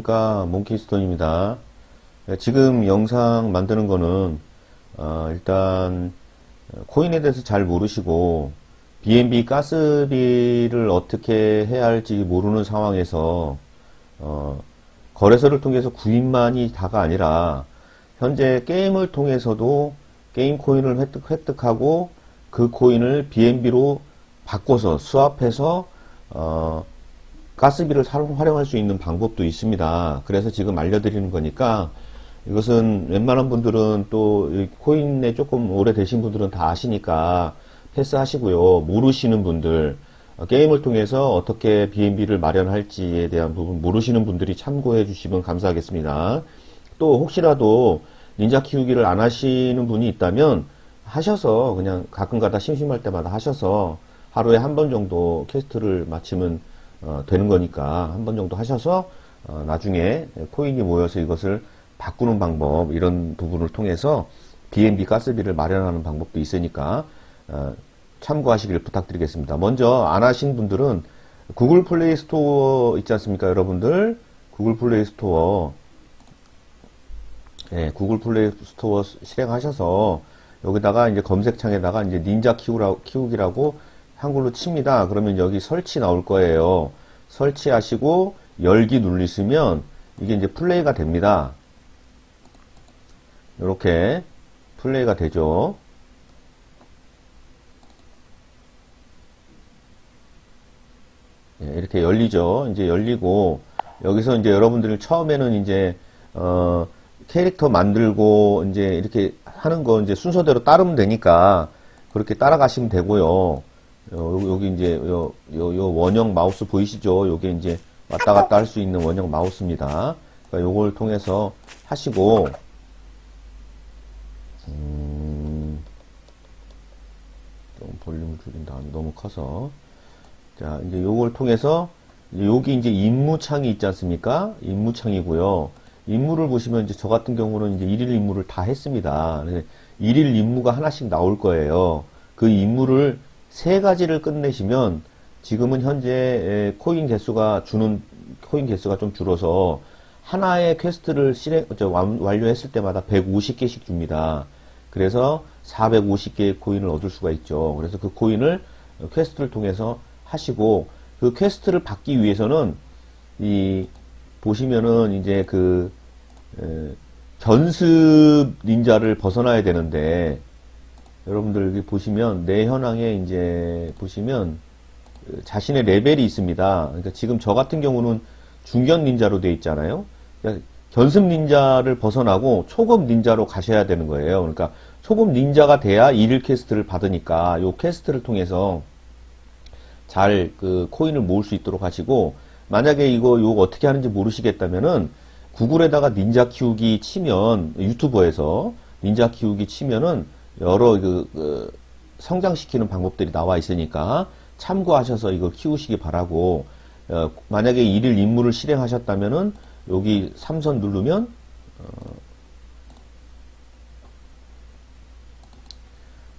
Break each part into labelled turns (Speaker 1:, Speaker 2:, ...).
Speaker 1: 안녕하십니까. 몽키스톤입니다. 네, 지금 영상 만드는 거는 어, 일단 코인에 대해서 잘 모르시고 BNB 가스비를 어떻게 해야 할지 모르는 상황에서 어, 거래소를 통해서 구입만이 다가 아니라 현재 게임을 통해서도 게임 코인을 획득, 획득하고 그 코인을 BNB로 바꿔서 수합해서 어, 가스비를 활용할 수 있는 방법도 있습니다. 그래서 지금 알려드리는 거니까 이것은 웬만한 분들은 또이 코인에 조금 오래 되신 분들은 다 아시니까 패스하시고요. 모르시는 분들 어, 게임을 통해서 어떻게 BNB를 마련할지에 대한 부분 모르시는 분들이 참고해 주시면 감사하겠습니다. 또 혹시라도 닌자 키우기를 안 하시는 분이 있다면 하셔서 그냥 가끔가다 심심할 때마다 하셔서 하루에 한 번 정도 캐스트를 마치면 어, 되는 거니까 한 번 정도 하셔서 어, 나중에 코인이 모여서 이것을 바꾸는 방법 이런 부분을 통해서 BNB 가스비를 마련하는 방법도 있으니까 어, 참고하시길 부탁드리겠습니다. 먼저 안 하신 분들은 구글 플레이 스토어 있지 않습니까, 여러분들? 구글 플레이 스토어 예, 구글 플레이 스토어 실행하셔서 여기다가 이제 검색창에다가 이제 닌자 키우라, 키우기라고 한글로 칩니다. 그러면 여기 설치 나올 거예요. 설치하시고 열기 누르시면 이게 이제 플레이가 됩니다. 이렇게 플레이가 되죠. 예, 이렇게 열리죠. 이제 열리고 여기서 이제 여러분들이 처음에는 이제 어 캐릭터 만들고 이제 이렇게 하는 거 이제 순서대로 따르면 되니까 그렇게 따라가시면 되고요. 어, 여기 이제 요, 요, 요 원형 마우스 보이시죠? 요게 이제 왔다 갔다 할 수 있는 원형 마우스입니다. 그러니까 요걸 통해서 하시고 음, 좀 볼륨을 줄인다. 너무 커서. 자, 이제 요걸 통해서, 여기 이제 임무창이 있지 않습니까? 임무창이고요. 임무를 보시면 이제 저 같은 경우는 이제 일일 임무를 다 했습니다. 그래서 일일 임무가 하나씩 나올 거예요. 그 임무를 세 가지를 끝내시면 지금은 현재 에, 코인 개수가 주는 코인 개수가 좀 줄어서 하나의 퀘스트를 실행 완료했을 때마다 150개씩 줍니다. 그래서 450개의 코인을 얻을 수가 있죠. 그래서 그 코인을 퀘스트를 통해서 하시고 그 퀘스트를 받기 위해서는 이 보시면은 이제 그 에, 견습 닌자를 벗어나야 되는데 여러분들 여기 보시면 내 현황에 이제 보시면 그 자신의 레벨이 있습니다. 그러니까 지금 저 같은 경우는 중견 닌자로 돼 있잖아요. 그러니까 견습 닌자를 벗어나고 초급 닌자로 가셔야 되는 거예요. 그러니까 초급 닌자가 돼야 일일 퀘스트를 받으니까 요 퀘스트를 통해서 잘 그 코인을 모을 수 있도록 하시고 만약에 이거 요거 어떻게 하는지 모르시겠다면은 구글에다가 닌자 키우기 치면 유튜버에서 닌자 키우기 치면은 여러 그, 그 성장시키는 방법들이 나와 있으니까 참고하셔서 이거 키우시기 바라고 어, 만약에 일일 임무를 실행하셨다면은 여기 삼선 누르면 어,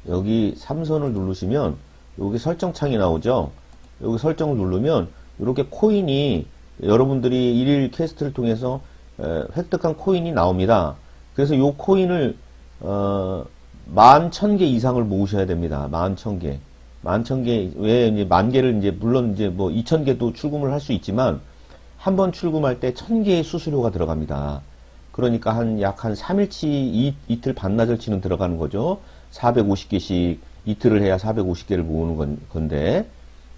Speaker 1: 여기 삼선을 누르시면 여기 설정창이 나오죠. 여기 설정을 누르면 이렇게 코인이 여러분들이 일일 퀘스트를 통해서 에, 획득한 코인이 나옵니다. 그래서 요 코인을 어, 만천개 이상을 모으셔야 됩니다. 만천 개. 만천 개, 왜 이제 만 개를 이제 물론 이제 뭐 이천 개도 출금을 할 수 있지만 한 번 출금할 때천 개의 수수료가 들어갑니다. 그러니까 한약한 3일치 이, 이틀 반나절치는 들어가는 거죠. 450개씩 이틀을 해야 450개를 모으는 건, 건데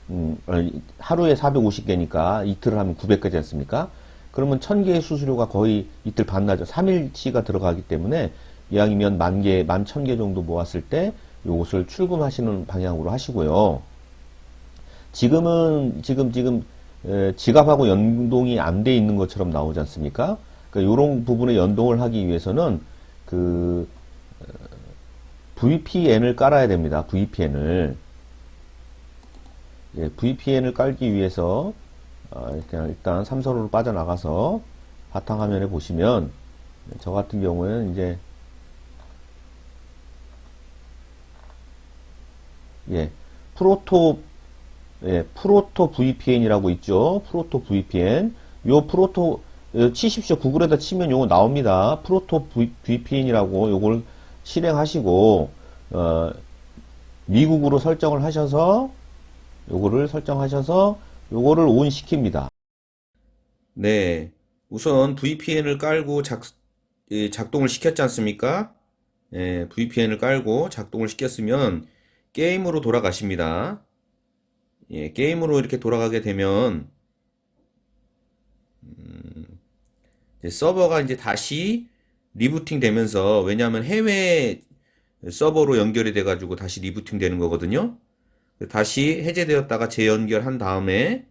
Speaker 1: 음, 어, 하루에 450개니까 이틀을 하면 900개지 않습니까? 그러면 1000개의 수수료가 거의 이틀 반나절 3일치가 들어가기 때문에 이왕이면 만 개, 만 천 개 정도 모았을 때 요것을 출금하시는 방향으로 하시고요. 지금은 지금 지금 에, 지갑하고 연동이 안 돼 있는 것처럼 나오지 않습니까? 그러니까 이런 부분에 연동을 하기 위해서는 그 어, VPN을 깔아야 됩니다. VPN을 예, VPN을 깔기 위해서 어, 그냥 일단 삼선으로 빠져나가서 바탕화면에 보시면 저 같은 경우에는 이제 예, 프로토, 예, 프로토 VPN이라고 있죠. 프로토 VPN. 요 프로토 어, 치십시오. 구글에다 치면 요거 나옵니다. 프로토 VPN이라고 요걸 실행하시고, 어, 미국으로 설정을 하셔서, 요거를 설정하셔서, 요거를 온 시킵니다.
Speaker 2: 네. 우선 VPN을 깔고 작, 예, 작동을 시켰지 않습니까? 예, VPN을 깔고 작동을 시켰으면 게임으로 돌아가십니다. 예, 게임으로 이렇게 돌아가게 되면 음, 이제 서버가 이제 다시 리부팅 되면서 왜냐하면 해외 서버로 연결이 돼가지고 다시 리부팅 되는 거거든요. 다시 해제되었다가 재연결한 다음에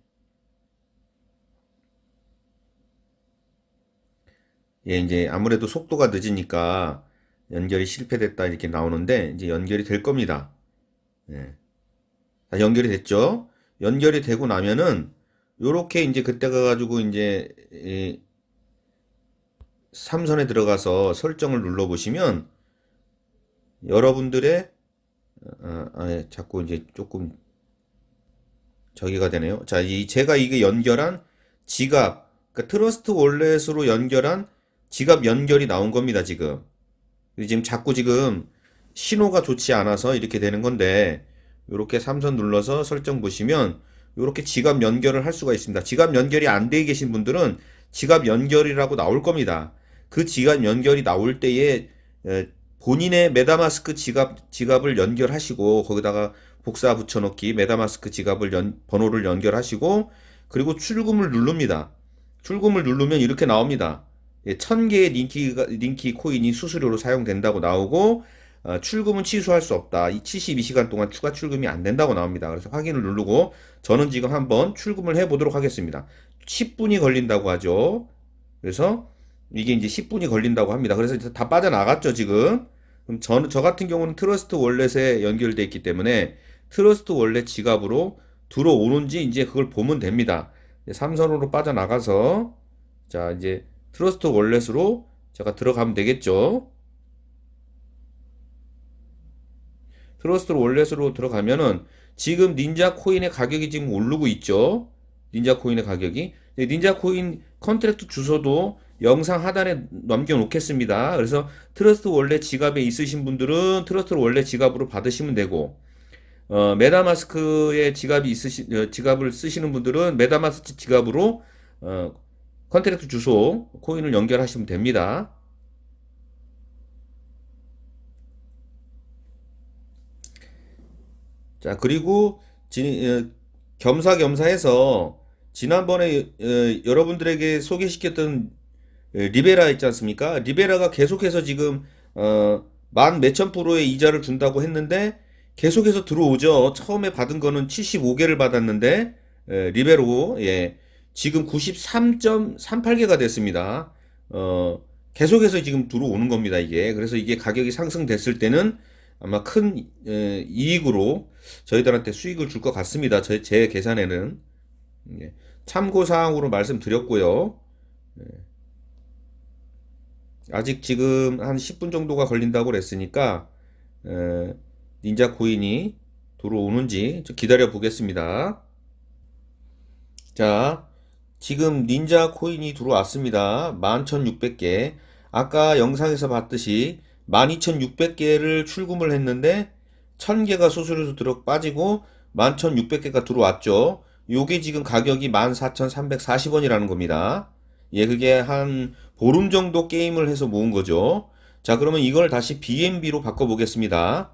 Speaker 2: 예, 이제 아무래도 속도가 늦으니까 연결이 실패됐다 이렇게 나오는데 이제 연결이 될 겁니다. 예. 다 연결이 됐죠? 연결이 되고 나면은 요렇게 이제 그때 가가지고 이제 이 삼선에 들어가서 설정을 눌러 보시면 여러분들의 아, 아, 예, 자꾸 이제 조금 저기가 되네요. 자, 이 제가 이게 연결한 지갑, 그러니까 트러스트 월렛으로 연결한 지갑 연결이 나온 겁니다, 지금. 지금 자꾸 지금 신호가 좋지 않아서 이렇게 되는 건데, 이렇게 삼선 눌러서 설정 보시면, 이렇게 지갑 연결을 할 수가 있습니다. 지갑 연결이 안 돼 계신 분들은 지갑 연결이라고 나올 겁니다. 그 지갑 연결이 나올 때에 에, 본인의 메타마스크 지갑, 지갑을 연결하시고, 거기다가 복사 붙여넣기, 메타마스크 지갑을 연, 번호를 연결하시고, 그리고 출금을 누릅니다. 출금을 누르면 이렇게 나옵니다. 예, 1000개의 링키가, 링키 코인이 수수료로 사용된다고 나오고, 어, 출금은 취소할 수 없다. 이 72시간 동안 추가 출금이 안 된다고 나옵니다. 그래서 확인을 누르고, 저는 지금 한번 출금을 해 보도록 하겠습니다. 10분이 걸린다고 하죠. 그래서 이게 이제 10분이 걸린다고 합니다. 그래서 다 빠져나갔죠, 지금. 그럼 저는, 저 같은 경우는 트러스트 월렛에 연결돼 있기 때문에 트러스트 월렛 지갑으로 들어오는지 이제 그걸 보면 됩니다. 삼선으로 빠져나가서, 자, 이제 트러스트 월렛으로 제가 들어가면 되겠죠. 트러스트 월렛으로 들어가면은 지금 닌자 코인의 가격이 지금 오르고 있죠. 닌자 코인의 가격이. 닌자 코인 컨트랙트 주소도 영상 하단에 남겨놓겠습니다. 그래서 트러스트 월렛 지갑에 있으신 분들은 트러스트 월렛 지갑으로 받으시면 되고, 어, 메타마스크의 지갑이 있으시, 어, 지갑을 쓰시는 분들은 메타마스크 지갑으로, 어, 컨트랙트 주소, 코인을 연결하시면 됩니다. 자, 그리고, 지, 어, 겸사겸사해서, 지난번에, 어, 여러분들에게 소개시켰던 예, 리베라 있지 않습니까? 리베라가 계속해서 지금 어, 만 몇천 프로의 이자를 준다고 했는데 계속해서 들어오죠. 처음에 받은 거는 75개를 받았는데 예, 리베로 예, 지금 93.38개가 됐습니다. 어, 계속해서 지금 들어오는 겁니다, 이게. 그래서 이게 가격이 상승됐을 때는 아마 큰 예, 이익으로 저희들한테 수익을 줄 것 같습니다. 제, 제 계산에는 예, 참고 사항으로 말씀드렸고요. 예. 아직 지금 한 10분 정도가 걸린다고 그랬으니까 에, 닌자 코인이 들어오는지 좀 기다려 보겠습니다. 자, 지금 닌자 코인이 들어왔습니다. 11,600개. 아까 영상에서 봤듯이 12,600개를 출금을 했는데 1,000개가 수수료로 들어 빠지고 11,600개가 들어왔죠. 요게 지금 가격이 14,340원이라는 겁니다. 예, 그게 한 보름 정도 게임을 해서 모은 거죠. 자, 그러면 이걸 다시 BNB로 바꿔보겠습니다.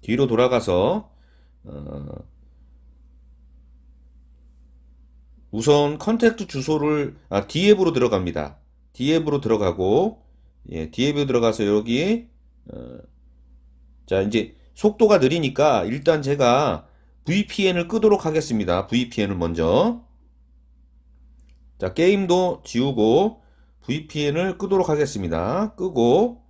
Speaker 2: 뒤로 돌아가서, 어, 우선 컨택트 주소를, 아, D앱으로 들어갑니다. D앱으로 들어가고, 예, D앱으로 들어가서 여기, 어, 자, 이제 속도가 느리니까 일단 제가 VPN을 끄도록 하겠습니다. VPN을 먼저. 자, 게임도 지우고 VPN을 끄도록 하겠습니다. 끄고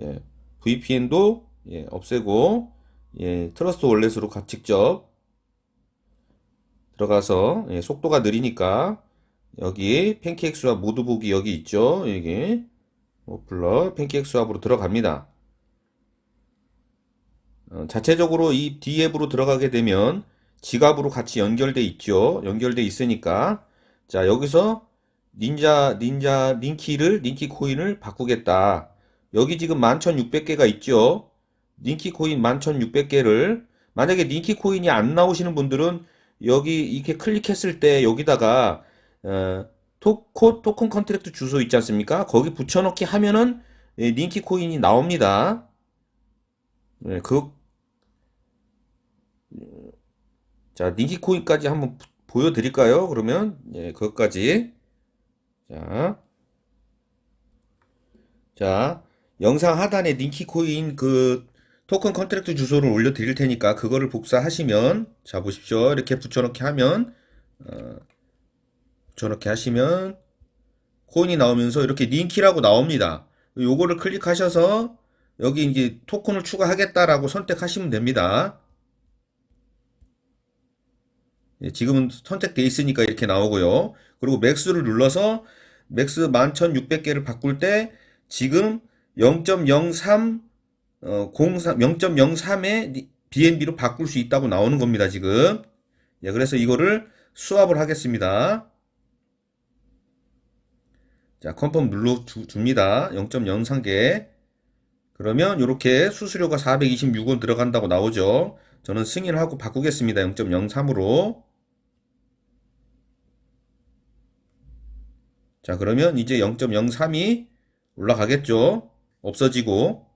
Speaker 2: 예, VPN도 예, 없애고 예, 트러스트 월렛으로 가 직접 들어가서 예, 속도가 느리니까 여기 팬케이크 수압 모두 보기 여기 있죠. 여기 오플러 팬케이크 수압으로 들어갑니다. 어, 자체적으로 이 D앱으로 들어가게 되면 지갑으로 같이 연결돼 있죠. 연결돼 있으니까 자, 여기서 닌자 닌자 닌키를 닌키 코인을 바꾸겠다. 여기 지금 11,600개가 있죠. 닌키 코인 11,600개를 만약에 닌키 코인이 안 나오시는 분들은 여기 이렇게 클릭했을 때 여기다가 어, 토코 토큰 컨트랙트 주소 있지 않습니까? 거기 붙여넣기 하면은 예, 닌키 코인이 나옵니다. 네, 그 자, 닌키 코인까지 한번 보여드릴까요? 그러면 예, 그것까지 자, 자, 영상 하단에 닌키 코인 그 토큰 컨트랙트 주소를 올려드릴 테니까 그거를 복사하시면 자 보십시오. 이렇게 붙여넣기 하면 어, 붙여넣기 하시면 코인이 나오면서 이렇게 닌키라고 나옵니다. 요거를 클릭하셔서 여기 이제 토큰을 추가하겠다라고 선택하시면 됩니다. 예, 지금은 선택돼 있으니까 이렇게 나오고요. 그리고 맥스를 눌러서 맥스 11,600개를 바꿀 때 지금 0.03 어, 03, 0.03의 BNB로 바꿀 수 있다고 나오는 겁니다, 지금. 예, 그래서 이거를 수합을 하겠습니다. 자, 컨펌 눌러 주, 줍니다. 0.03개. 그러면 이렇게 수수료가 426원 들어간다고 나오죠. 저는 승인을 하고 바꾸겠습니다. 0.03으로. 자, 그러면 이제 0.03이 올라가겠죠. 없어지고.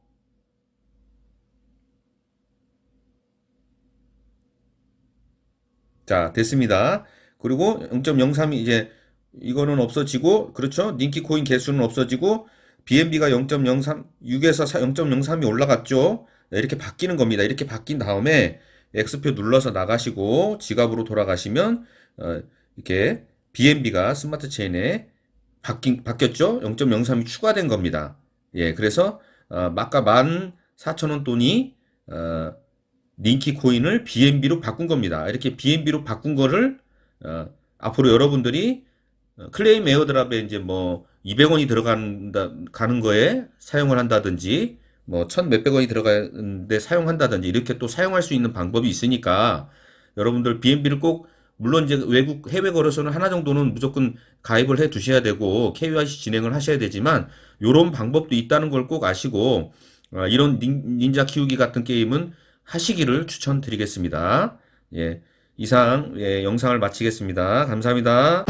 Speaker 2: 자, 됐습니다. 그리고 0.03이 이제 이거는 없어지고, 그렇죠? 닌키 코인 개수는 없어지고, BNB가 0.03, 6에서 0.03이 올라갔죠? 네, 이렇게 바뀌는 겁니다. 이렇게 바뀐 다음에 X표 눌러서 나가시고, 지갑으로 돌아가시면, 어, 이렇게 BNB가 스마트 체인에 바뀐, 바뀌었죠? 0.03이 추가된 겁니다. 예, 그래서, 어, 아까 14,000원 돈이, 어, 닌키 코인을 BNB로 바꾼 겁니다. 이렇게 BNB로 바꾼 거를 어, 앞으로 여러분들이 어, 클레임 에어드랍에 이제 뭐 200원이 들어간다 가는 거에 사용을 한다든지 뭐1,000 몇백 원이 들어가는데 사용한다든지 이렇게 또 사용할 수 있는 방법이 있으니까 여러분들 BNB를 꼭 물론 이제 외국 해외 거래소는 하나 정도는 무조건 가입을 해 두셔야 되고 KYC 진행을 하셔야 되지만 요런 방법도 있다는 걸 꼭 아시고 어, 이런 닌- 닌자 키우기 같은 게임은 하시기를 추천드리겠습니다. 예, 이상 예, 영상을 마치겠습니다. 감사합니다.